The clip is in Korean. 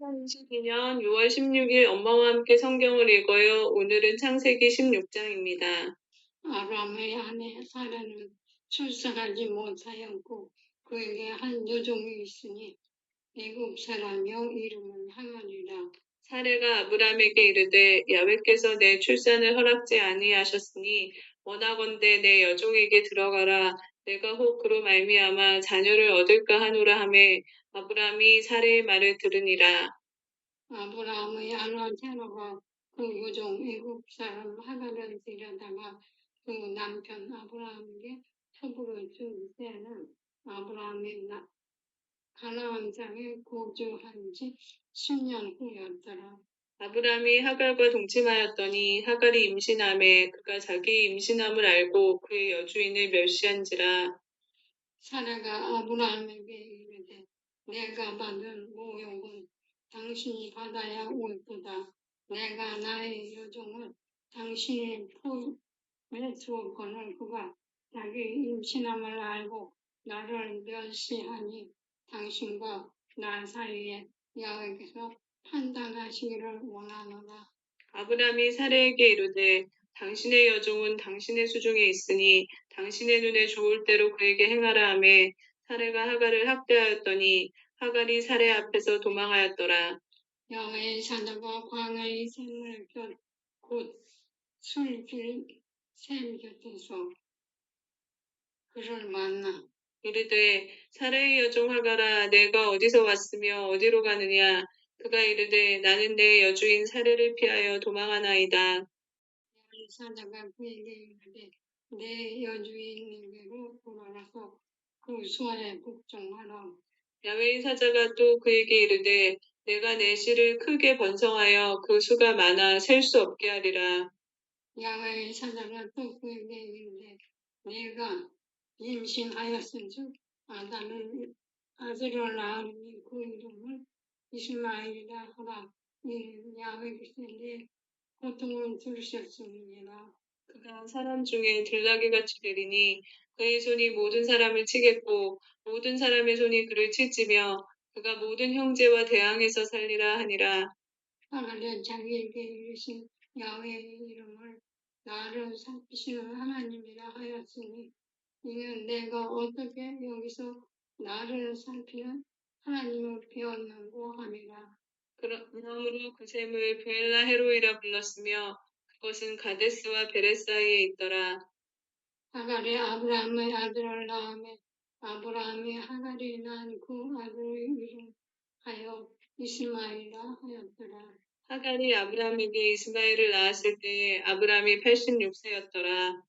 2022년 6월 16일 엄마와 함께 성경을 읽어요. 오늘은 창세기 16장입니다. 아람의 아내 사라는 출산하지 못하였고 그에게 한 여종이 있으니 애굽 사람이요 이름은 하만이라 사례가 아브람에게 이르되 야외께서 내 출산을 허락지 아니하셨으니 원하건대 내 여종에게 들어가라 내가 혹 그로 말미암아 자녀를 얻을까 하노라 하매 아브람이 사례의 말을 들으니라 아브라함의 사라가 그 여종 애굽 사람 하가를 데려다가 그 남편 아브라함에게 첩으로 준 때는 아브라함이 나- 가나안 땅에 거주한 지 10년 후였더라. 아브람이 하갈과 동침하였더니 하갈이 임신함에 그가 자기 임신함을 알고 그의 여주인을 멸시한지라 사라가 아브라함에게 이르되 내가 받은 모욕은 당신이 받아야 옳도다. 내가 나의 여종을 당신이 품에 주었거늘 그가 자기 임신함을 알고 나를 멸시하니 당신과 나 사이에 여호와께서 판단하시기를 원하노라. 아브람이 사례에게 이르되 당신의 여종은 당신의 수중에 있으니 당신의 눈에 좋을 대로 그에게 행하라 하매 사례가 하갈을 학대하였더니 하갈이 사례 앞에서 도망하였더라. 여호와의 사자가 광야의 샘을 곁곧 술길 샘 곁에서 그를 만나 이르되 사례의 여종 하갈아 내가 어디서 왔으며 어디로 가느냐 그가 이르되 나는 내 여주인 사례를 피하여 도망하나이다. 사자가 그에게 이르되 내 여주인에게로 돌아가서 그 수하에 복종하라. 야외의 사자가 또 그에게 이르되 내가 내 씨를 크게 번성하여 그 수가 많아 셀 수 없게 하리라. 야외의 사자가 또 그에게 이르되 내가 임신하였은 즉 아담은 아들을 낳으니 그 이름을 이스마엘이라 하라. 이는 야외께서 내 고통을 들으셨음이니라. 그가 사람 중에 들나귀 같이 되리니 그의 손이 모든 사람을 치겠고 모든 사람의 손이 그를 칠지며 그가 모든 형제와 대항해서 살리라 하니라. 하나님 자기에게 이르신 야훼의 이름을 나를 살피시는 하나님이라 하였으니 이는 내가 어떻게 여기서 나를 살피는 하나님을 배웠는고 함이라. 그러므로 그 샘을 브엘라 헤로이라 불렀으며 그것은 가데스와 베레 사이에 있더라. 하갈이 아브라함의 아들을 낳음에 아브라함이 하갈이 낳은 그 아들의 이름 하여 이스마엘이라 하였더라. 하갈이 아브람에게 이스마엘을 낳았을 때에 아브람이 86세였더라.